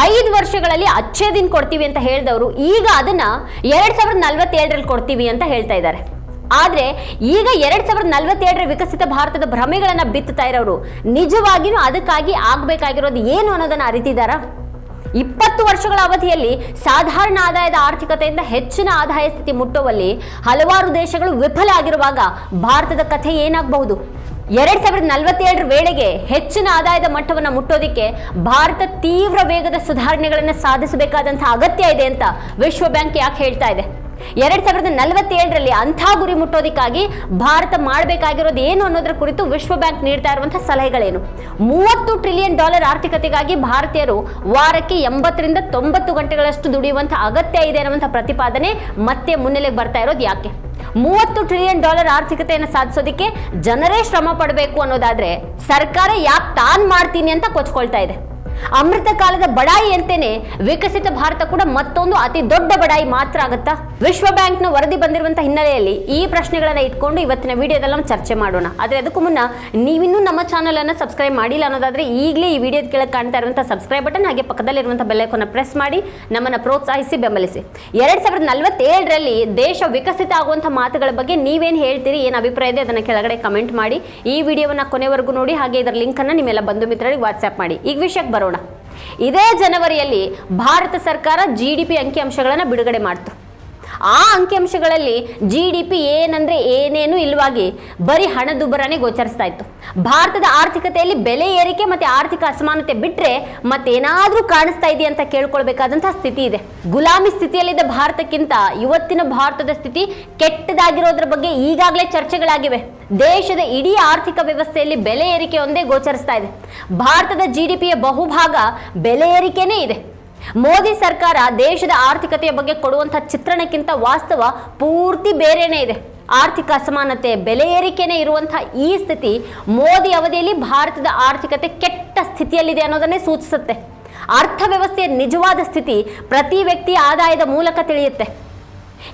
ಐದು ವರ್ಷಗಳಲ್ಲಿ ಅಚ್ಚೆ ದಿನ ಕೊಡ್ತೀವಿ ಅಂತ ಹೇಳಿದವರು, ಈಗ ಅದನ್ನ ಎರಡ್ ಸಾವಿರದ ನಲ್ವತ್ತೇಳರಲ್ಲಿ ಕೊಡ್ತೀವಿ ಅಂತ ಹೇಳ್ತಾ ಇದ್ದಾರೆ. ಆದ್ರೆ ಈಗ ಎರಡ್ ಸಾವಿರದ ನಲ್ವತ್ತೇಳರ ವಿಕಸಿತ ಭಾರತದ ಭ್ರಮೆಗಳನ್ನ ಬಿತ್ತುತ್ತಾ ಇರೋರು ನಿಜವಾಗಿಯೂ ಅದಕ್ಕಾಗಿ ಆಗ್ಬೇಕಾಗಿರೋದು ಏನು ಅನ್ನೋದನ್ನ ಅರಿತಿದ್ದಾರಾ? ಇಪ್ಪತ್ತು ವರ್ಷಗಳ ಅವಧಿಯಲ್ಲಿ ಸಾಧಾರಣ ಆದಾಯದ ಆರ್ಥಿಕತೆಯಿಂದ ಹೆಚ್ಚಿನ ಆದಾಯ ಸ್ಥಿತಿ ಮುಟ್ಟುವಲ್ಲಿ ಹಲವಾರು ದೇಶಗಳು ವಿಫಲ ಆಗಿರುವಾಗ ಭಾರತದ ಕಥೆ ಏನಾಗಬಹುದು? ಎರಡ್ ಸಾವಿರದ ನಲವತ್ತೇಳರ ವೇಳೆಗೆ ಹೆಚ್ಚಿನ ಆದಾಯದ ಮಟ್ಟವನ್ನು ಮುಟ್ಟೋದಿಕ್ಕೆ ಭಾರತ ತೀವ್ರ ವೇಗದ ಸುಧಾರಣೆಗಳನ್ನು ಸಾಧಿಸಬೇಕಾದಂತಹ ಅಗತ್ಯ ಇದೆ ಅಂತ ವಿಶ್ವ ಬ್ಯಾಂಕ್ ಯಾಕೆ ಹೇಳ್ತಾ ಇದೆ? ಎರಡ್ ಸಾವಿರದ ನಲವತ್ತೇಳರಲ್ಲಿ ಅಂಥ ಗುರಿ ಮುಟ್ಟೋದಿಕ್ಕಾಗಿ ಭಾರತ ಮಾಡಬೇಕಾಗಿರೋದು ಏನು ಅನ್ನೋದ್ರ ಕುರಿತು ವಿಶ್ವ ಬ್ಯಾಂಕ್ ನೀಡ್ತಾ ಇರುವಂತಹ ಸಲಹೆಗಳೇನು? ಮೂವತ್ತು ಟ್ರಿಲಿಯನ್ ಡಾಲರ್ ಆರ್ಥಿಕತೆಗಾಗಿ ಭಾರತೀಯರು ವಾರಕ್ಕೆ ಎಂಬತ್ತರಿಂದ ತೊಂಬತ್ತು ಗಂಟೆಗಳಷ್ಟು ದುಡಿಯುವಂತಹ ಅಗತ್ಯ ಇದೆ ಅನ್ನುವಂಥ ಪ್ರತಿಪಾದನೆ ಮತ್ತೆ ಮುನ್ನೆಲೆಗೆ ಬರ್ತಾ ಇರೋದು ಯಾಕೆ? ಮೂವತ್ತು ಟ್ರಿಲಿಯನ್ ಡಾಲರ್ ಆರ್ಥಿಕತೆಯನ್ನು ಸಾಧಿಸೋದಕ್ಕೆ ಜನರೇ ಶ್ರಮ ಪಡಬೇಕು ಅನ್ನೋದಾದ್ರೆ ಸರ್ಕಾರ ಯಾಕೆ ತಾನ್ ಮಾಡ್ತೀನಿ ಅಂತ ಕೊಚ್ಕೊಳ್ತಾ ಇದೆ. ಅಮೃತ ಕಾಲದ ಬಡಾಯಿ ಅಂತೇನೆ ವಿಕಸಿತ ಭಾರತ ಕೂಡ ಮತ್ತೊಂದು ಅತಿ ದೊಡ್ಡ ಬಡಾಯಿ ಮಾತ್ರ ಆಗುತ್ತಾ? ವಿಶ್ವ ಬ್ಯಾಂಕ್ನ ವರದಿ ಬಂದಿರುವಂತಹ ಹಿನ್ನೆಲೆಯಲ್ಲಿ ಈ ಪ್ರಶ್ನೆಗಳನ್ನ ಇಟ್ಕೊಂಡು ಇವತ್ತಿನ ವಿಡಿಯೋದಲ್ಲಿ ನಾವು ಚರ್ಚೆ ಮಾಡೋಣ. ಆದರೆ ಅದಕ್ಕೂ ಮುನ್ನ ನೀವಿನ್ನೂ ನಮ್ಮ ಚಾನಲ್ ಅನ್ನು ಸಬ್ಸ್ಕ್ರೈಬ್ ಮಾಡಿಲ್ಲ ಅನ್ನೋದಾದ್ರೆ ಈಗಲೇ ಈ ವಿಡಿಯೋದ ಕೆಳಗೆ ಕಾಣ್ತಾ ಇರುವಂತಹ ಸಬ್ಸ್ಕ್ರೈಬ್ ಬಟನ್ ಹಾಗೆ ಪಕ್ಕದಲ್ಲಿರುವಂತಹ ಬೆಲ್ಲೈಕನ್ನ ಪ್ರೆಸ್ ಮಾಡಿ ನಮ್ಮನ್ನ ಪ್ರೋತ್ಸಾಹಿಸಿ ಬೆಂಬಲಿಸಿ. ಎರಡ್ ಸಾವಿರದ ನಲವತ್ತೇಳರಲ್ಲಿ ದೇಶ ವಿಕಸಿತ ಆಗುವಂತಹ ಮಾತುಗಳ ಬಗ್ಗೆ ನೀವೇನು ಹೇಳ್ತೀರಿ, ಏನು ಅಭಿಪ್ರಾಯ ಇದೆ ಅದನ್ನ ಕೆಳಗಡೆ ಕಮೆಂಟ್ ಮಾಡಿ. ಈ ವಿಡಿಯೋವನ್ನ ಕೊನೆವರೆಗೂ ನೋಡಿ, ಹಾಗೆ ಇದರ ಲಿಂಕ್ ಅನ್ನ ನಿಮ್ಮೆಲ್ಲ ಬಂಧು ಮಿತ್ರರಿಗೆ ವಾಟ್ಸ್ಆಪ್ ಮಾಡಿ. ಈಗ ವಿಷಯಕ್ಕೆ ಬರೋಣ. ಇದೇ ಜನವರಿಯಲ್ಲಿ ಭಾರತ ಸರ್ಕಾರ ಜಿ ಡಿ ಪಿ ಅಂಕಿಅಂಶಗಳನ್ನು ಬಿಡುಗಡೆ ಮಾಡ್ತು. ಆ ಅಂಕಿಅಂಶಗಳಲ್ಲಿ ಜಿ ಡಿ ಪಿ ಏನಂದ್ರೆ ಏನೇನು ಇಲ್ಲವಾಗಿ ಬರೀ ಹಣದುಬ್ಬರನೇ ಗೋಚರಿಸ್ತಾ ಇತ್ತು. ಭಾರತದ ಆರ್ಥಿಕತೆಯಲ್ಲಿ ಬೆಲೆ ಏರಿಕೆ ಮತ್ತೆ ಆರ್ಥಿಕ ಅಸಮಾನತೆ ಬಿಟ್ಟರೆ ಮತ್ತೇನಾದರೂ ಕಾಣಿಸ್ತಾ ಇದೆಯಾ ಅಂತ ಕೇಳ್ಕೊಳ್ಬೇಕಾದಂತಹ ಸ್ಥಿತಿ ಇದೆ. ಗುಲಾಮಿ ಸ್ಥಿತಿಯಲ್ಲಿದ್ದ ಭಾರತಕ್ಕಿಂತ ಇವತ್ತಿನ ಭಾರತದ ಸ್ಥಿತಿ ಕೆಟ್ಟದಾಗಿರೋದ್ರ ಬಗ್ಗೆ ಈಗಾಗಲೇ ಚರ್ಚೆಗಳಾಗಿವೆ. ದೇಶದ ಇಡೀ ಆರ್ಥಿಕ ವ್ಯವಸ್ಥೆಯಲ್ಲಿ ಬೆಲೆ ಏರಿಕೆ ಒಂದೇ ಗೋಚರಿಸ್ತಾ ಇದೆ. ಭಾರತದ ಜಿ ಡಿ ಪಿಯ ಬಹುಭಾಗ ಬೆಲೆ ಏರಿಕೆನೇ ಇದೆ. ಮೋದಿ ಸರ್ಕಾರ ದೇಶದ ಆರ್ಥಿಕತೆಯ ಬಗ್ಗೆ ಕೊಡುವಂತಹ ಚಿತ್ರಣಕ್ಕಿಂತ ವಾಸ್ತವ ಪೂರ್ತಿ ಬೇರೆನೇ ಇದೆ. ಆರ್ಥಿಕ ಅಸಮಾನತೆ, ಬೆಲೆ ಏರಿಕೆನೇ ಇರುವಂತಹ ಈ ಸ್ಥಿತಿ ಮೋದಿ ಅವಧಿಯಲ್ಲಿ ಭಾರತದ ಆರ್ಥಿಕತೆ ಕೆಟ್ಟ ಸ್ಥಿತಿಯಲ್ಲಿದೆ ಅನ್ನೋದನ್ನೇ ಸೂಚಿಸುತ್ತೆ. ಅರ್ಥವ್ಯವಸ್ಥೆಯ ನಿಜವಾದ ಸ್ಥಿತಿ ಪ್ರತಿ ವ್ಯಕ್ತಿಯ ಆದಾಯದ ಮೂಲಕ ತಿಳಿಯುತ್ತೆ.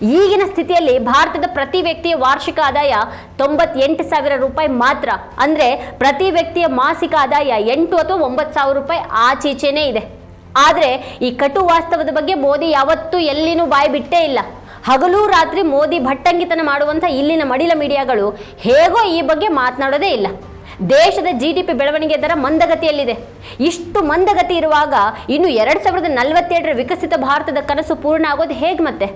ಈಗಿನ ಸ್ಥಿತಿಯಲ್ಲಿ ಭಾರತದ ಪ್ರತಿ ವ್ಯಕ್ತಿಯ ವಾರ್ಷಿಕ ಆದಾಯ ತೊಂಬತ್ತೆಂಟು ಸಾವಿರ ರೂಪಾಯಿ ಮಾತ್ರ. ಅಂದ್ರೆ ಪ್ರತಿ ವ್ಯಕ್ತಿಯ ಮಾಸಿಕ ಆದಾಯ ಎಂಟು ಅಥವಾ ಒಂಬತ್ತು ಸಾವಿರ ರೂಪಾಯಿ ಆಚೀಚೆನೇ ಇದೆ. ಆದ್ರೆ ಈ ಕಟು ವಾಸ್ತವದ ಬಗ್ಗೆ ಮೋದಿ ಯಾವತ್ತೂ ಎಲ್ಲಿನೂ ಬಾಯಿ ಬಿಟ್ಟೇ ಇಲ್ಲ. ಹಗಲು ರಾತ್ರಿ ಮೋದಿ ಭಟ್ಟಂಗಿತನ ಮಾಡುವಂಥ ಇಲ್ಲಿನ ಮಡಿಲ ಮೀಡಿಯಾಗಳು ಹೇಗೋ ಈ ಬಗ್ಗೆ ಮಾತನಾಡೋದೇ ಇಲ್ಲ. ದೇಶದ ಜಿ ಡಿ ಪಿ ಬೆಳವಣಿಗೆ ದರ ಮಂದಗತಿಯಲ್ಲಿದೆ. ಇಷ್ಟು ಮಂದಗತಿ ಇರುವಾಗ ಇನ್ನು ಎರಡು ಸಾವಿರದ ನಲವತ್ತೆರಡರ ವಿಕಸಿತ ಭಾರತದ ಕನಸು ಪೂರ್ಣ ಆಗೋದು ಹೇಗೆ ಮತ್ತೆ?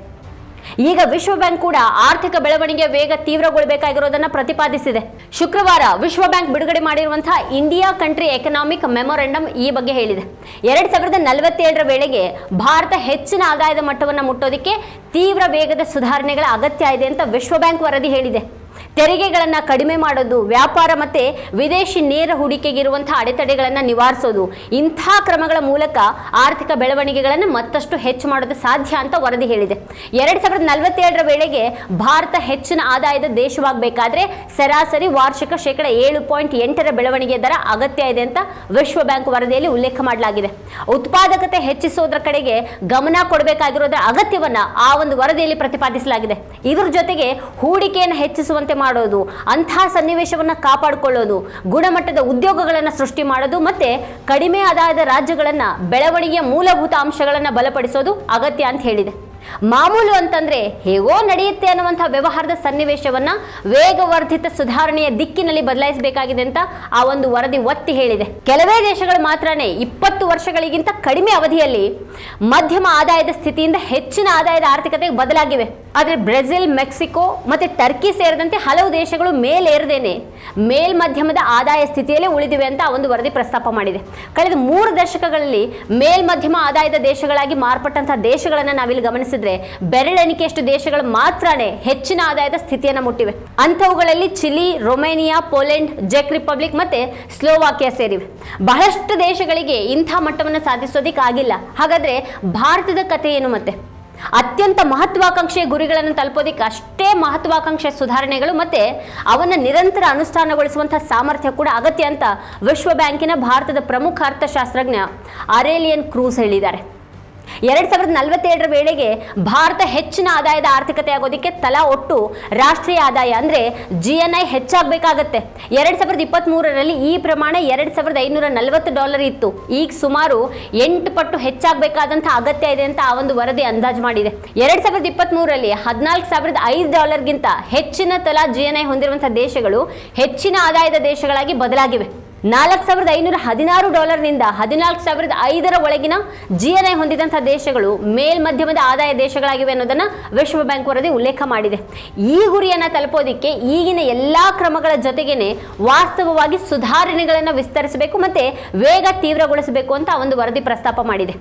ಈಗ ವಿಶ್ವ ಬ್ಯಾಂಕ್ ಕೂಡ ಆರ್ಥಿಕ ಬೆಳವಣಿಗೆ ವೇಗ ತೀವ್ರಗೊಳ್ಳಬೇಕಾಗಿರೋದನ್ನ ಪ್ರತಿಪಾದಿಸಿದೆ. ಶುಕ್ರವಾರ ವಿಶ್ವ ಬ್ಯಾಂಕ್ ಬಿಡುಗಡೆ ಮಾಡಿರುವಂತಹ ಇಂಡಿಯಾ ಕಂಟ್ರಿ ಎಕನಾಮಿಕ್ ಮೆಮೊರೆಂಡಮ್ ಈ ಬಗ್ಗೆ ಹೇಳಿದೆ. ಎರಡ್ ಸಾವಿರದ ನಲವತ್ತೇಳರ ವೇಳೆಗೆ ಭಾರತ ಹೆಚ್ಚಿನ ಆದಾಯದ ಮಟ್ಟವನ್ನು ಮುಟ್ಟೋದಕ್ಕೆ ತೀವ್ರ ವೇಗದ ಸುಧಾರಣೆಗಳ ಅಗತ್ಯ ಇದೆ ಅಂತ ವಿಶ್ವ ಬ್ಯಾಂಕ್ ವರದಿ ಹೇಳಿದೆ. ತೆರಿಗೆಗಳನ್ನು ಕಡಿಮೆ ಮಾಡೋದು, ವ್ಯಾಪಾರ ಮತ್ತು ವಿದೇಶಿ ನೇರ ಹೂಡಿಕೆಗಿರುವಂಥ ಅಡೆತಡೆಗಳನ್ನು ನಿವಾರಿಸೋದು. ಇಂಥ ಕ್ರಮಗಳ ಮೂಲಕ ಆರ್ಥಿಕ ಬೆಳವಣಿಗೆಗಳನ್ನು ಮತ್ತಷ್ಟು ಹೆಚ್ಚು ಮಾಡೋದು ಸಾಧ್ಯ ಅಂತ ವರದಿ ಹೇಳಿದೆ. ಎರಡು ಸಾವಿರದ ನಲವತ್ತೇಳರ ವೇಳೆಗೆ ಭಾರತ ಹೆಚ್ಚಿನ ಆದಾಯದ ದೇಶವಾಗಬೇಕಾದ್ರೆ ಸರಾಸರಿ ವಾರ್ಷಿಕ ಶೇಕಡ ಏಳು ಪಾಯಿಂಟ್ ಎಂಟರ ಬೆಳವಣಿಗೆ ದರ ಅಗತ್ಯ ಇದೆ ಅಂತ ವಿಶ್ವ ಬ್ಯಾಂಕ್ ವರದಿಯಲ್ಲಿ ಉಲ್ಲೇಖ ಮಾಡಲಾಗಿದೆ. ಉತ್ಪಾದಕತೆ ಹೆಚ್ಚಿಸೋದ್ರ ಕಡೆಗೆ ಗಮನ ಕೊಡಬೇಕಾಗಿರೋದರ ಅಗತ್ಯವನ್ನ ಆ ಒಂದು ವರದಿಯಲ್ಲಿ ಪ್ರತಿಪಾದಿಸಲಾಗಿದೆ. ಇದ್ರ ಜೊತೆಗೆ ಹೂಡಿಕೆಯನ್ನು ಹೆಚ್ಚಿಸುವಂತೆ ಮಾಡೋದು ಅಂತಹ ಸನ್ನಿವೇಶವನ್ನು ಕಾಪಾಡಿಕೊಳ್ಳೋದು, ಗುಣಮಟ್ಟದ ಉದ್ಯೋಗಗಳನ್ನು ಸೃಷ್ಟಿ ಮಾಡೋದು ಮತ್ತೆ ಕಡಿಮೆ ಆದಾಯದ ರಾಜ್ಯಗಳನ್ನು ಬೆಳವಣಿಗೆಯ ಮೂಲಭೂತ ಅಂಶಗಳನ್ನು ಬಲಪಡಿಸೋದು ಅಗತ್ಯ ಅಂತ ಹೇಳಿದೆ. ಮಾಮೂಲು ಅಂತಂದ್ರೆ ಹೇಗೋ ನಡೆಯುತ್ತೆ ಅನ್ನುವಂತಹ ವ್ಯವಹಾರದ ಸನ್ನಿವೇಶವನ್ನ ವೇಗವರ್ಧಿತ ಸುಧಾರಣೆಯ ದಿಕ್ಕಿನಲ್ಲಿ ಬದಲಾಯಿಸಬೇಕಾಗಿದೆ ಅಂತ ಆ ಒಂದು ವರದಿ ಒತ್ತಿ ಹೇಳಿದೆ. ಕೆಲವೇ ದೇಶಗಳು ಮಾತ್ರನೇ ಇಪ್ಪತ್ತು ವರ್ಷಗಳಿಗಿಂತ ಕಡಿಮೆ ಅವಧಿಯಲ್ಲಿ ಮಧ್ಯಮ ಆದಾಯದ ಸ್ಥಿತಿಯಿಂದ ಹೆಚ್ಚಿನ ಆದಾಯದ ಆರ್ಥಿಕತೆಗೆ ಬದಲಾಗಿವೆ. ಆದರೆ ಬ್ರೆಜಿಲ್, ಮೆಕ್ಸಿಕೋ ಮತ್ತೆ ಟರ್ಕಿ ಸೇರಿದಂತೆ ಹಲವು ದೇಶಗಳು ಮೇಲೇರದೇನೆ ಮೇಲ್ಮಧ್ಯಮದ ಆದಾಯ ಸ್ಥಿತಿಯಲ್ಲೇ ಉಳಿದಿವೆ ಅಂತ ಒಂದು ವರದಿ ಪ್ರಸ್ತಾಪ ಮಾಡಿದೆ. ಕಳೆದ ಮೂರು ದಶಕಗಳಲ್ಲಿ ಮೇಲ್ಮಧ್ಯಮ ಆದಾಯದ ದೇಶಗಳಾಗಿ ಮಾರ್ಪಟ್ಟಂತಹ ದೇಶಗಳನ್ನು ನಾವಿಲ್ಲಿ ಗಮನಿಸಿದ್ರೆ ಬೆರಳೆಣಿಕೆಯಷ್ಟು ದೇಶಗಳು ಮಾತ್ರನೇ ಹೆಚ್ಚಿನ ಆದಾಯದ ಸ್ಥಿತಿಯನ್ನು ಮುಟ್ಟಿವೆ. ಅಂಥವುಗಳಲ್ಲಿ ಚಿಲಿ, ರೊಮೇನಿಯಾ, ಪೋಲೆಂಡ್ ಜೆಕ್ ರಿಪಬ್ಲಿಕ್ ಮತ್ತೆ ಸ್ಲೋವಾಕಿಯಾ ಸೇರಿವೆ. ಬಹಳಷ್ಟು ದೇಶಗಳಿಗೆ ಇಂಥ ಮಟ್ಟವನ್ನು ಸಾಧಿಸೋದಿಕ್ ಆಗಿಲ್ಲ. ಹಾಗಾದ್ರೆ ಭಾರತದ ಕಥೆ ಏನು ಮತ್ತೆ? ಅತ್ಯಂತ ಮಹತ್ವಾಕಾಂಕ್ಷೆಯ ಗುರಿಗಳನ್ನು ತಲುಪೋದಿಕ್ಕೆ ಅಷ್ಟೇ ಮಹತ್ವಾಕಾಂಕ್ಷೆ ಸುಧಾರಣೆಗಳು ಮತ್ತೆ ಅವನ್ನ ನಿರಂತರ ಅನುಷ್ಠಾನಗೊಳಿಸುವಂತಹ ಸಾಮರ್ಥ್ಯ ಕೂಡ ಅಗತ್ಯ ಅಂತ ವಿಶ್ವ ಬ್ಯಾಂಕಿನ ಭಾರತದ ಪ್ರಮುಖ ಅರ್ಥಶಾಸ್ತ್ರಜ್ಞ ಅರೇಲಿಯನ್ ಕ್ರೂಸ್ ಹೇಳಿದ್ದಾರೆ. ಎರಡ್ ಸಾವಿರದ ನಲವತ್ತೆರಡರ ವೇಳೆಗೆ ಭಾರತ ಹೆಚ್ಚಿನ ಆದಾಯದ ಆರ್ಥಿಕತೆ ಆಗೋದಕ್ಕೆ ತಲಾ ಒಟ್ಟು ರಾಷ್ಟ್ರೀಯ ಆದಾಯ ಅಂದ್ರೆ ಜಿ ಎನ್ ಐ ಹೆಚ್ಚಾಗಬೇಕಾಗತ್ತೆ. ಎರಡ್ ಸಾವಿರದ ಇಪ್ಪತ್ತ್ ಮೂರರಲ್ಲಿ ಈ ಪ್ರಮಾಣ ಎರಡ್ ಸಾವಿರದ ಐನೂರ ನಲವತ್ತು ಡಾಲರ್ ಇತ್ತು. ಈಗ ಸುಮಾರು ಎಂಟು ಪಟ್ಟು ಹೆಚ್ಚಾಗಬೇಕಾದಂಥ ಅಗತ್ಯ ಇದೆ ಅಂತ ಆ ಒಂದು ವರದಿ ಅಂದಾಜು ಮಾಡಿದೆ. ಎರಡ್ ಸಾವಿರದ ಇಪ್ಪತ್ತ್ ಮೂರರಲ್ಲಿ ಹದಿನಾಲ್ಕು ಸಾವಿರದ ಐದು ಡಾಲರ್ಗಿಂತ ಹೆಚ್ಚಿನ ತಲಾ ಜಿ ಎನ್ ಐ ಹೊಂದಿರುವಂತಹ ದೇಶಗಳು ಹೆಚ್ಚಿನ ಆದಾಯದ ದೇಶಗಳಾಗಿ ಬದಲಾಗಿವೆ. ನಾಲ್ಕು ಸಾವಿರದ ಐನೂರ ಹದಿನಾರು ಡಾಲರ್ನಿಂದ ಹದಿನಾಲ್ಕು ಸಾವಿರದ ಐದರ ಒಳಗಿನ ಜಿ ಎನ್ ಐ ಹೊಂದಿದಂಥ ದೇಶಗಳು ಮೇಲ್ಮಧ್ಯಮದ ಆದಾಯ ದೇಶಗಳಾಗಿವೆ ಅನ್ನೋದನ್ನು ವಿಶ್ವ ಬ್ಯಾಂಕ್ ವರದಿ ಉಲ್ಲೇಖ ಮಾಡಿದೆ. ಈ ಗುರಿಯನ್ನು ತಲುಪೋದಿಕ್ಕೆ ಈಗಿನ ಎಲ್ಲ ಕ್ರಮಗಳ ಜೊತೆಗೇನೆ ವಾಸ್ತವವಾಗಿ ಸುಧಾರಣೆಗಳನ್ನು ವಿಸ್ತರಿಸಬೇಕು ಮತ್ತು ವೇಗ ತೀವ್ರಗೊಳಿಸಬೇಕು ಅಂತ ಒಂದು ವರದಿ ಪ್ರಸ್ತಾಪ ಮಾಡಿದೆ.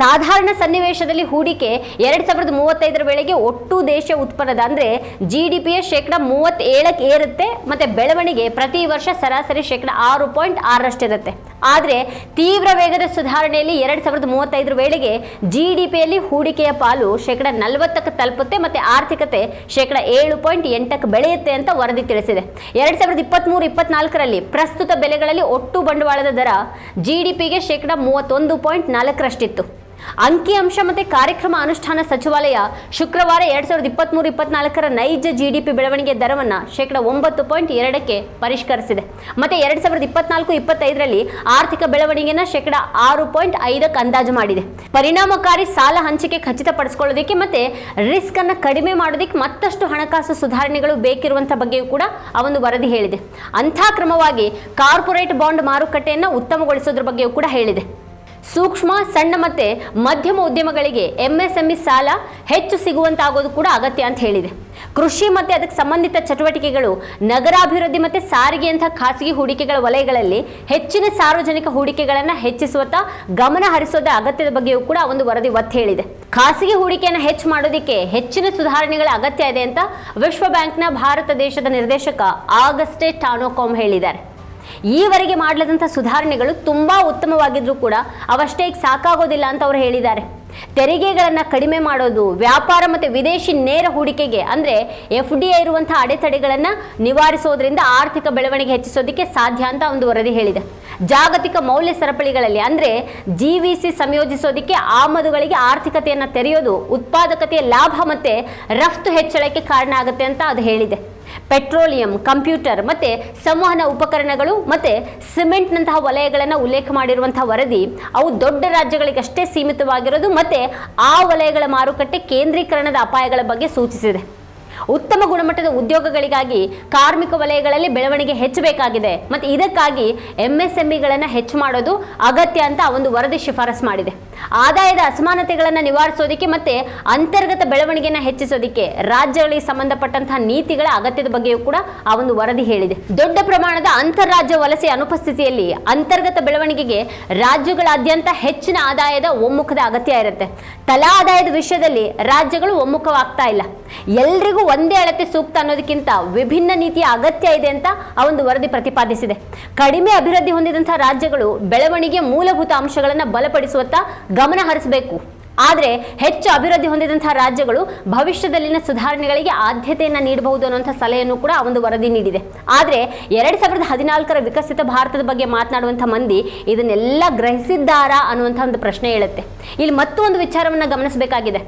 ಸಾಧಾರಣ ಸನ್ನಿವೇಶದಲ್ಲಿ ಹೂಡಿಕೆ ಎರಡು ಸಾವಿರದ ಮೂವತ್ತೈದರ ವೇಳೆಗೆ ಒಟ್ಟು ದೇಶ ಉತ್ಪನ್ನದ ಅಂದರೆ ಜಿ ಡಿ ಪಿಯ ಶೇಕಡ ಮೂವತ್ತೇಳಕ್ಕೆ ಏರುತ್ತೆ, ಮತ್ತೆ ಬೆಳವಣಿಗೆ ಪ್ರತಿ ವರ್ಷ ಸರಾಸರಿ ಶೇಕಡ ಆರು ಪಾಯಿಂಟ್ ಆರರಷ್ಟಿರುತ್ತೆ. ಆದರೆ ತೀವ್ರ ವೇಗದ ಸುಧಾರಣೆಯಲ್ಲಿ ಎರಡು ಸಾವಿರದ ಮೂವತ್ತೈದರ ವೇಳೆಗೆ ಜಿ ಡಿ ಪಿಯಲ್ಲಿ ಹೂಡಿಕೆಯ ಪಾಲು ಶೇಕಡ ನಲವತ್ತಕ್ಕೆ ತಲುಪುತ್ತೆ ಮತ್ತು ಆರ್ಥಿಕತೆ ಶೇಕಡ ಏಳು ಪಾಯಿಂಟ್ ಎಂಟಕ್ಕೆ ಬೆಳೆಯುತ್ತೆ ಅಂತ ವರದಿ ತಿಳಿಸಿದೆ. ಎರಡು ಸಾವಿರದ ಇಪ್ಪತ್ತ್ಮೂರು ಇಪ್ಪತ್ನಾಲ್ಕರಲ್ಲಿ ಪ್ರಸ್ತುತ ಬೆಲೆಗಳಲ್ಲಿ ಒಟ್ಟು ಬಂಡವಾಳದ ದರ ಜಿ ಡಿ ಪಿಗೆ ಶೇಕಡ ಮೂವತ್ತೊಂದು ಪಾಯಿಂಟ್ ನಾಲ್ಕರಷ್ಟಿತ್ತು. ಅಂಕಿಅಂಶ ಮತ್ತು ಕಾರ್ಯಕ್ರಮ ಅನುಷ್ಠಾನ ಸಚಿವಾಲಯ ಶುಕ್ರವಾರ ಎರಡ್ ಸಾವಿರದ ಇಪ್ಪತ್ತ್ಮೂರು ಇಪ್ಪತ್ನಾಲ್ಕರ ನೈಜ ಜಿಡಿಪಿ ಬೆಳವಣಿಗೆ ದರವನ್ನು ಶೇಕಡ ಒಂಬತ್ತು ಪಾಯಿಂಟ್ ಎರಡಕ್ಕೆ ಪರಿಷ್ಕರಿಸಿದೆ. ಮತ್ತು ಎರಡ್ ಸಾವಿರದ ಇಪ್ಪತ್ನಾಲ್ಕು, ಇಪ್ಪತ್ತೈದರಲ್ಲಿ ಆರ್ಥಿಕ ಬೆಳವಣಿಗೆನ ಶೇಕಡ ಆರು ಪಾಯಿಂಟ್ ಐದಕ್ಕೆ ಅಂದಾಜು ಮಾಡಿದೆ. ಪರಿಣಾಮಕಾರಿ ಸಾಲ ಹಂಚಿಕೆ ಖಚಿತಪಡಿಸಿಕೊಳ್ಳೋದಕ್ಕೆ ಮತ್ತು ರಿಸ್ಕ್ ಅನ್ನು ಕಡಿಮೆ ಮಾಡೋದಕ್ಕೆ ಮತ್ತಷ್ಟು ಹಣಕಾಸು ಸುಧಾರಣೆಗಳು ಬೇಕಿರುವಂಥ ಬಗ್ಗೆಯೂ ಕೂಡ ಆ ಒಂದು ವರದಿ ಹೇಳಿದೆ. ಅಂಥ ಕ್ರಮವಾಗಿ ಕಾರ್ಪೊರೇಟ್ ಬಾಂಡ್ ಮಾರುಕಟ್ಟೆಯನ್ನು ಉತ್ತಮಗೊಳಿಸೋದ್ರ ಬಗ್ಗೆಯೂ ಕೂಡ ಹೇಳಿದೆ. ಸೂಕ್ಷ್ಮ, ಸಣ್ಣ ಮತ್ತೆ ಮಧ್ಯಮ ಉದ್ಯಮಗಳಿಗೆ ಎಂಎಸ್ಎಂಇ ಸಾಲ ಹೆಚ್ಚು ಸಿಗುವಂತಾಗೋದು ಕೂಡ ಅಗತ್ಯ ಅಂತ ಹೇಳಿದೆ. ಕೃಷಿ ಮತ್ತೆ ಅದಕ್ಕೆ ಸಂಬಂಧಿತ ಚಟುವಟಿಕೆಗಳು, ನಗರಾಭಿವೃದ್ಧಿ ಮತ್ತೆ ಸಾರಿಗೆಯಂತಹ ಖಾಸಗಿ ಹೂಡಿಕೆಗಳ ವಲಯಗಳಲ್ಲಿ ಹೆಚ್ಚಿನ ಸಾರ್ವಜನಿಕ ಹೂಡಿಕೆಗಳನ್ನು ಹೆಚ್ಚಿಸುವತ್ತ ಗಮನ ಹರಿಸೋದ ಅಗತ್ಯದ ಬಗ್ಗೆಯೂ ಕೂಡ ಒಂದು ವರದಿ ಒತ್ತಿ ಹೇಳಿದೆ. ಖಾಸಗಿ ಹೂಡಿಕೆಯನ್ನು ಹೆಚ್ಚು ಮಾಡೋದಕ್ಕೆ ಹೆಚ್ಚಿನ ಸುಧಾರಣೆಗಳ ಅಗತ್ಯ ಇದೆ ಅಂತ ವಿಶ್ವ ಬ್ಯಾಂಕ್ನ ಭಾರತ ದೇಶದ ನಿರ್ದೇಶಕ ಆಗಸ್ಟೆ ಟಾನೋಕಾಮ್ ಹೇಳಿದ್ದಾರೆ. ಈವರೆಗೆ ಮಾಡಲಾದಂಥ ಸುಧಾರಣೆಗಳು ತುಂಬ ಉತ್ತಮವಾಗಿದ್ದರೂ ಕೂಡ ಅವಷ್ಟೇ ಸಾಕಾಗೋದಿಲ್ಲ ಅಂತ ಅವರು ಹೇಳಿದ್ದಾರೆ. ತೆರಿಗೆಗಳನ್ನು ಕಡಿಮೆ ಮಾಡೋದು, ವ್ಯಾಪಾರ ಮತ್ತು ವಿದೇಶಿ ನೇರ ಹೂಡಿಕೆಗೆ ಅಂದರೆ ಎಫ್ ಡಿ ಐ ಇರುವಂಥ ಅಡೆತಡೆಗಳನ್ನು ನಿವಾರಿಸೋದ್ರಿಂದ ಆರ್ಥಿಕ ಬೆಳವಣಿಗೆ ಹೆಚ್ಚಿಸೋದಕ್ಕೆ ಸಾಧ್ಯ ಅಂತ ಒಂದು ವರದಿ ಹೇಳಿದೆ. ಜಾಗತಿಕ ಮೌಲ್ಯ ಸರಪಳಿಗಳಲ್ಲಿ ಅಂದರೆ ಜಿ ವಿ ಸಿ ಸಂಯೋಜಿಸೋದಕ್ಕೆ ಆಮದುಗಳಿಗೆ ಆರ್ಥಿಕತೆಯನ್ನು ತೆರೆಯೋದು, ಉತ್ಪಾದಕತೆಯ ಲಾಭ ಮತ್ತು ರಫ್ತು ಹೆಚ್ಚಳಕ್ಕೆ ಕಾರಣ ಆಗುತ್ತೆ ಅಂತ ಅದು ಹೇಳಿದೆ. ಪೆಟ್ರೋಲಿಯಂ, ಕಂಪ್ಯೂಟರ್ ಮತ್ತು ಸಂವಹನ ಉಪಕರಣಗಳು ಮತ್ತು ಸಿಮೆಂಟ್ನಂತಹ ವಲಯಗಳನ್ನು ಉಲ್ಲೇಖ ಮಾಡಿರುವಂಥ ವರದಿ, ಅವು ದೊಡ್ಡ ರಾಜ್ಯಗಳಿಗಷ್ಟೇ ಸೀಮಿತವಾಗಿರೋದು ಮತ್ತು ಆ ವಲಯಗಳ ಮಾರುಕಟ್ಟೆ ಕೇಂದ್ರೀಕರಣದ ಅಪಾಯಗಳ ಬಗ್ಗೆ ಸೂಚಿಸಿದೆ. ಉತ್ತಮ ಗುಣಮಟ್ಟದ ಉದ್ಯೋಗಗಳಿಗಾಗಿ ಕಾರ್ಮಿಕ ವಲಯಗಳಲ್ಲಿ ಬೆಳವಣಿಗೆ ಹೆಚ್ಚಬೇಕಾಗಿದೆ ಮತ್ತು ಇದಕ್ಕಾಗಿ ಎಂಎಸ್ಎಂಇಗಳನ್ನು ಹೆಚ್ಚು ಮಾಡೋದು ಅಗತ್ಯ ಅಂತ ಆ ಒಂದು ವರದಿ ಶಿಫಾರಸು ಮಾಡಿದೆ. ಆದಾಯದ ಅಸಮಾನತೆಗಳನ್ನು ನಿವಾರಿಸೋದಕ್ಕೆ ಮತ್ತೆ ಅಂತರ್ಗತ ಬೆಳವಣಿಗೆಯನ್ನು ಹೆಚ್ಚಿಸೋದಕ್ಕೆ ರಾಜ್ಯಗಳಿಗೆ ಸಂಬಂಧಪಟ್ಟಂತಹ ನೀತಿಗಳ ಅಗತ್ಯದ ಬಗ್ಗೆಯೂ ಕೂಡ ಆ ಒಂದು ವರದಿ ಹೇಳಿದೆ. ದೊಡ್ಡ ಪ್ರಮಾಣದ ಅಂತಾರಾಜ್ಯ ವಲಸೆ ಅನುಪಸ್ಥಿತಿಯಲ್ಲಿ ಅಂತರ್ಗತ ಬೆಳವಣಿಗೆಗೆ ರಾಜ್ಯಗಳಾದ್ಯಂತ ಹೆಚ್ಚಿನ ಆದಾಯದ ಒಮ್ಮುಖದ ಅಗತ್ಯ ಇರುತ್ತೆ. ತಲಾ ಆದಾಯದ ವಿಷಯದಲ್ಲಿ ರಾಜ್ಯಗಳು ಒಮ್ಮುಖವಾಗ್ತಾ ಇಲ್ಲ. ಎಲ್ರಿಗೂ ಒಂದೇ ಅಳತೆ ಸೂಕ್ತ ಅನ್ನೋದಕ್ಕಿಂತ ವಿಭಿನ್ನ ನೀತಿಯ ಅಗತ್ಯ ಇದೆ ಅಂತ ಆ ಒಂದು ವರದಿ ಪ್ರತಿಪಾದಿಸಿದೆ. ಕಡಿಮೆ ಅಭಿವೃದ್ಧಿ ಹೊಂದಿದಂತಹ ರಾಜ್ಯಗಳು ಬೆಳವಣಿಗೆ ಮೂಲಭೂತ ಅಂಶಗಳನ್ನು ಬಲಪಡಿಸುವತ್ತ ಗಮನ ಹರಿಸಬೇಕು. ಆದರೆ ಹೆಚ್ಚು ಅಭಿವೃದ್ಧಿ ಹೊಂದಿದಂತಹ ರಾಜ್ಯಗಳು ಭವಿಷ್ಯದಲ್ಲಿನ ಸುಧಾರಣೆಗಳಿಗೆ ಆದ್ಯತೆಯನ್ನು ನೀಡಬಹುದು ಅನ್ನುವಂಥ ಸಲಹೆಯನ್ನು ಕೂಡ ಆ ಒಂದು ವರದಿ ನೀಡಿದೆ. ಆದರೆ ಎರಡು ಸಾವಿರದ ಹದಿನಾಲ್ಕರ ವಿಕಸಿತ ಭಾರತದ ಬಗ್ಗೆ ಮಾತನಾಡುವಂಥ ಮಂದಿ ಇದನ್ನೆಲ್ಲ ಗ್ರಹಿಸಿದ್ದಾರಾ ಅನ್ನುವಂಥ ಒಂದು ಪ್ರಶ್ನೆ ಹೇಳುತ್ತೆ ಇಲ್ಲಿ ಮತ್ತೊಂದು ವಿಚಾರವನ್ನು ಗಮನಿಸಬೇಕಾಗಿದೆ.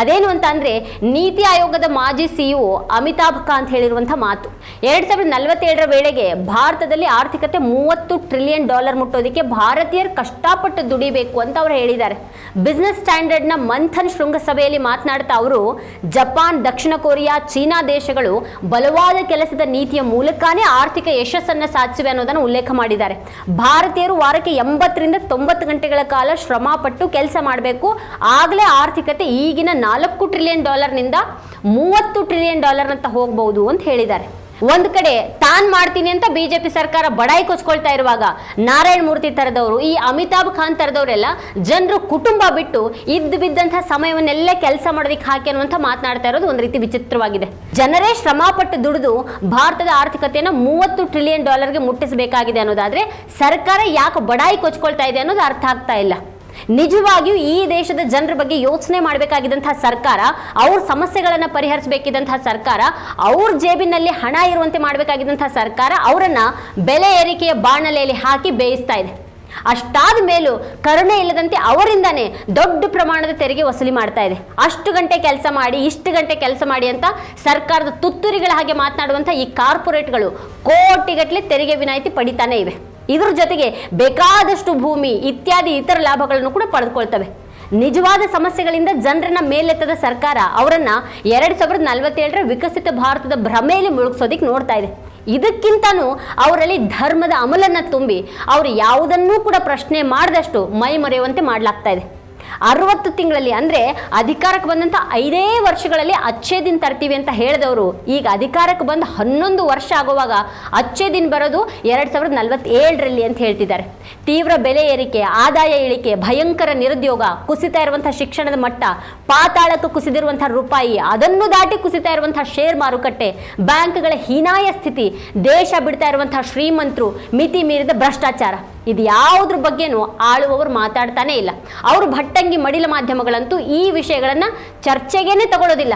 ಅದೇನು ಅಂತ ಅಂದರೆ ನೀತಿ ಆಯೋಗದ ಮಾಜಿ ಸಿಇಒ ಅಮಿತಾಭ್ ಕಾಂತ್ ಹೇಳಿರುವಂಥ ಮಾತು. ಎರಡು ಸಾವಿರದ ನಲವತ್ತೇಳರ ವೇಳೆಗೆ ಭಾರತದಲ್ಲಿ ಆರ್ಥಿಕತೆ ಮೂವತ್ತು ಟ್ರಿಲಿಯನ್ ಡಾಲರ್ ಮುಟ್ಟೋದಕ್ಕೆ ಭಾರತೀಯರು ಕಷ್ಟಪಟ್ಟು ದುಡಿಬೇಕು ಅಂತ ಅವರು ಹೇಳಿದ್ದಾರೆ. ಬಿಸ್ನೆಸ್ ಸ್ಟ್ಯಾಂಡರ್ಡ್ನ ಮಂಥನ್ ಶೃಂಗಸಭೆಯಲ್ಲಿ ಮಾತನಾಡ್ತಾ ಅವರು, ಜಪಾನ್, ದಕ್ಷಿಣ ಕೊರಿಯಾ, ಚೀನಾ ದೇಶಗಳು ಬಲವಾದ ಕೆಲಸದ ನೀತಿಯ ಮೂಲಕನೇ ಆರ್ಥಿಕ ಯಶಸ್ಸನ್ನು ಸಾಧಿಸಿವೆ ಅನ್ನೋದನ್ನು ಉಲ್ಲೇಖ ಮಾಡಿದ್ದಾರೆ. ಭಾರತೀಯರು ವಾರಕ್ಕೆ ಎಂಬತ್ತರಿಂದ ತೊಂಬತ್ತು ಗಂಟೆಗಳ ಕಾಲ ಶ್ರಮಪಟ್ಟು ಕೆಲಸ ಮಾಡಬೇಕು. ಆಗಲೇ ಆರ್ಥಿಕತೆ ಈಗಿನ ನಾಲ್ಕು ಟ್ರಿಲಿಯನ್ ಡಾಲರ್ನಿಂದ ಮೂವತ್ತು ಟ್ರಿಲಿಯನ್ ಡಾಲರ್ ಅಂತ ಹೋಗಬಹುದು ಅಂತ ಹೇಳಿದ್ದಾರೆ. ಒಂದು ಕಡೆ ತಾನ್ ಮಾಡ್ತೀನಿ ಅಂತ ಬಿಜೆಪಿ ಸರ್ಕಾರ ಬಡಾಯಿ ಕೊಚ್ಕೊಳ್ತಾ ಇರುವಾಗ ನಾರಾಯಣ ಮೂರ್ತಿ ತರದವರು, ಈ ಅಮಿತಾಬ್ ಖಾನ್ ತರದವರೆಲ್ಲ ಜನರು ಕುಟುಂಬ ಬಿಟ್ಟು ಇದ್ದು ಬಿದ್ದಂತಹ ಸಮಯವನ್ನೆಲ್ಲ ಕೆಲಸ ಮಾಡೋದಕ್ಕೆ ಹಾಕಿ ಅನ್ನುವಂಥ ಮಾತನಾಡ್ತಾ ಇರೋದು ಒಂದು ರೀತಿ ವಿಚಿತ್ರವಾಗಿದೆ. ಜನರೇ ಶ್ರಮಪಟ್ಟು ದುಡಿದು ಭಾರತದ ಆರ್ಥಿಕತೆಯನ್ನು ಮೂವತ್ತು ಟ್ರಿಲಿಯನ್ ಡಾಲರ್ಗೆ ಮುಟ್ಟಿಸಬೇಕಾಗಿದೆ ಅನ್ನೋದಾದ್ರೆ ಸರ್ಕಾರ ಯಾಕೆ ಬಡಾಯಿ ಕೊಚ್ಕೊಳ್ತಾ ಇದೆ ಅನ್ನೋದು ಅರ್ಥ ಆಗ್ತಾ ಇಲ್ಲ. ನಿಜವಾಗಿಯೂ ಈ ದೇಶದ ಜನರ ಬಗ್ಗೆ ಯೋಚನೆ ಮಾಡಬೇಕಾಗಿದ್ದಂತಹ ಸರ್ಕಾರ, ಅವ್ರ ಸಮಸ್ಯೆಗಳನ್ನು ಪರಿಹರಿಸಬೇಕಿದ್ದಂತಹ ಸರ್ಕಾರ, ಅವ್ರ ಜೇಬಿನಲ್ಲಿ ಹಣ ಇರುವಂತೆ ಮಾಡಬೇಕಾಗಿದ್ದಂತಹ ಸರ್ಕಾರ ಅವರನ್ನ ಬೆಲೆ ಏರಿಕೆಯ ಬಾಣಲೆಯಲ್ಲಿ ಹಾಕಿ ಬೇಯಿಸ್ತಾ ಇದೆ. ಅಷ್ಟಾದ ಮೇಲೂ ಕರುಣೆ ಇಲ್ಲದಂತೆ ಅವರಿಂದನೇ ದೊಡ್ಡ ಪ್ರಮಾಣದ ತೆರಿಗೆ ವಸೂಲಿ ಮಾಡ್ತಾ ಇದೆ. ಅಷ್ಟು ಗಂಟೆ ಕೆಲಸ ಮಾಡಿ, ಇಷ್ಟು ಗಂಟೆ ಕೆಲಸ ಮಾಡಿ ಅಂತ ಸರ್ಕಾರದ ತುತ್ತೂರಿಗಳ ಹಾಗೆ ಮಾತನಾಡುವಂಥ ಈ ಕಾರ್ಪೊರೇಟ್ಗಳು ಕೋಟಿಗಟ್ಟಲೆ ತೆರಿಗೆ ವಿನಾಯಿತಿ ಪಡಿತಾನೆ ಇವೆ. ಇದ್ರ ಜೊತೆಗೆ ಬೇಕಾದಷ್ಟು ಭೂಮಿ ಇತ್ಯಾದಿ ಇತರ ಲಾಭಗಳನ್ನು ಕೂಡ ಪಡೆದುಕೊಳ್ತವೆ. ನಿಜವಾದ ಸಮಸ್ಯೆಗಳಿಂದ ಜನರನ್ನ ಮೇಲೆತ್ತದ ಸರ್ಕಾರ ಅವರನ್ನ ಎರಡ್ ಸಾವಿರದ ನಲವತ್ತೇಳರ ವಿಕಸಿತ ಭಾರತದ ಭ್ರಮೆಯಲ್ಲಿ ಮುಳುಗಿಸೋದಿಕ್ ನೋಡ್ತಾ ಇದೆ. ಇದಕ್ಕಿಂತನೂ ಅವರಲ್ಲಿ ಧರ್ಮದ ಅಮಲನ್ನ ತುಂಬಿ ಅವರು ಯಾವುದನ್ನೂ ಕೂಡ ಪ್ರಶ್ನೆ ಮಾಡಿದಷ್ಟು ಮೈ ಮರೆಯುವಂತೆ ಮಾಡಲಾಗ್ತಾ ಇದೆ. ಅರವತ್ತು ತಿಂಗಳಲ್ಲಿ ಅಂದ್ರೆ ಅಧಿಕಾರಕ್ಕೆ ಬಂದಂಥ ಐದೇ ವರ್ಷಗಳಲ್ಲಿ ಅಚ್ಚೇ ದಿನ ತರ್ತೀವಿ ಅಂತ ಹೇಳಿದವರು. ಈಗ ಅಧಿಕಾರಕ್ಕೆ ಬಂದು ಹನ್ನೊಂದು ವರ್ಷ ಆಗುವಾಗ ಅಚ್ಚೇ ದಿನ ಬರೋದು ಎರಡು ಸಾವಿರದ ನಲವತ್ತೇಳರಲ್ಲಿ ಅಂತ ಹೇಳ್ತಿದ್ದಾರೆ. ತೀವ್ರ ಬೆಲೆ ಏರಿಕೆ, ಆದಾಯ ಇಳಿಕೆ, ಭಯಂಕರ ನಿರುದ್ಯೋಗ, ಕುಸಿತಾ ಇರುವಂಥ ಶಿಕ್ಷಣದ ಮಟ್ಟ, ಪಾತಾಳಕ್ಕೆ ಕುಸಿದಿರುವಂಥ ರೂಪಾಯಿ, ಅದನ್ನು ದಾಟಿ ಕುಸಿತಾ ಇರುವಂಥ ಶೇರ್ ಮಾರುಕಟ್ಟೆ, ಬ್ಯಾಂಕ್ಗಳ ಹೀನಾಯ ಸ್ಥಿತಿ, ದೇಶ ಬಿಡ್ತಾ ಇರುವಂಥ ಶ್ರೀಮಂತರು, ಮಿತಿ ಮೀರಿದ ಭ್ರಷ್ಟಾಚಾರ. ಇದು ಯಾವುದ್ರ ಬಗ್ಗೆನೂ ಆಳುವವರು ಮಾತಾಡ್ತಾನೆ ಇಲ್ಲ. ಅವರು ಭಟ್ಟಂಗಿ ಮಡಿಲ ಮಾಧ್ಯಮಗಳಂತೂ ಈ ವಿಷಯಗಳನ್ನ ಚರ್ಚೆಗೇನೆ ತಗೊಳ್ಳೋದಿಲ್ಲ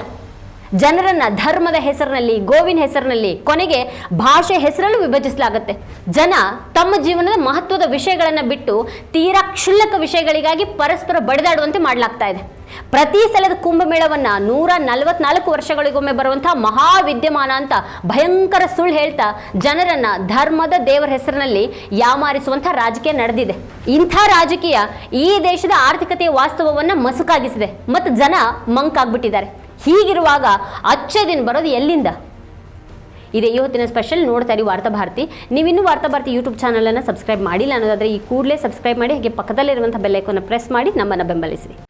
ಜನರನ್ನು ಧರ್ಮದ ಹೆಸರಿನಲ್ಲಿ, ಗೋವಿನ ಹೆಸರಿನಲ್ಲಿ, ಕೊನೆಗೆ ಭಾಷೆ ಹೆಸರಲ್ಲೂ ವಿಭಜಿಸಲಾಗುತ್ತೆ. ಜನ ತಮ್ಮ ಜೀವನದ ಮಹತ್ವದ ವಿಷಯಗಳನ್ನ ಬಿಟ್ಟು ತೀರಾ ಕ್ಷುಲ್ಲಕ ವಿಷಯಗಳಿಗಾಗಿ ಪರಸ್ಪರ ಬಡಿದಾಡುವಂತೆ ಮಾಡಲಾಗ್ತಾ ಇದೆ. ಪ್ರತಿ ಸಲದ ಕುಂಭಮೇಳವನ್ನ ನೂರ ನಲವತ್ನಾಲ್ಕು ವರ್ಷಗಳಿಗೊಮ್ಮೆ ಬರುವಂತಹ ಮಹಾವಿದ್ಯಮಾನ ಅಂತ ಭಯಂಕರ ಸುಳ್ಳು ಹೇಳ್ತಾ ಜನರನ್ನ ಧರ್ಮದ ದೇವರ ಹೆಸರಿನಲ್ಲಿ ಯಾಮಾರಿಸುವಂತಹ ರಾಜಕೀಯ ನಡೆದಿದೆ. ಇಂಥ ರಾಜಕೀಯ ಈ ದೇಶದ ಆರ್ಥಿಕತೆಯ ವಾಸ್ತವವನ್ನ ಮಸುಕಾಗಿಸಿದೆ. ಮತ್ತು ಜನ ಮಂಕಾಗ್ಬಿಟ್ಟಿದ್ದಾರೆ. ಹೀಗಿರುವಾಗ ಅಚ್ಚ ದಿನ ಬರೋದು ಎಲ್ಲಿಂದ? ಇದೆ ಇವತ್ತಿನ ಸ್ಪೆಷಲ್ ನೋಡ್ತಾ ಇರಿ ವಾರ್ತಾಭಾರತಿ ನೀವಿನ್ನೂ ವಾರ್ತಾ ಭಾರತಿ ಯೂಟ್ಯೂಬ್ ಚಾನಲನ್ನು ಸಬ್ಸ್ಕ್ರೈಬ್ ಮಾಡಿಲ್ಲ ಅನ್ನೋದಾದರೆ ಈ ಕೂಡಲೇ ಸಬ್ಸ್ಕ್ರೈಬ್ ಮಾಡಿ, ಹಾಗೆ ಪಕ್ಕದಲ್ಲಿರುವಂಥ ಬೆಲ್ಲೈಕನ್ನು ಪ್ರೆಸ್ ಮಾಡಿ, ನಮ್ಮನ್ನು ಬೆಂಬಲಿಸಿ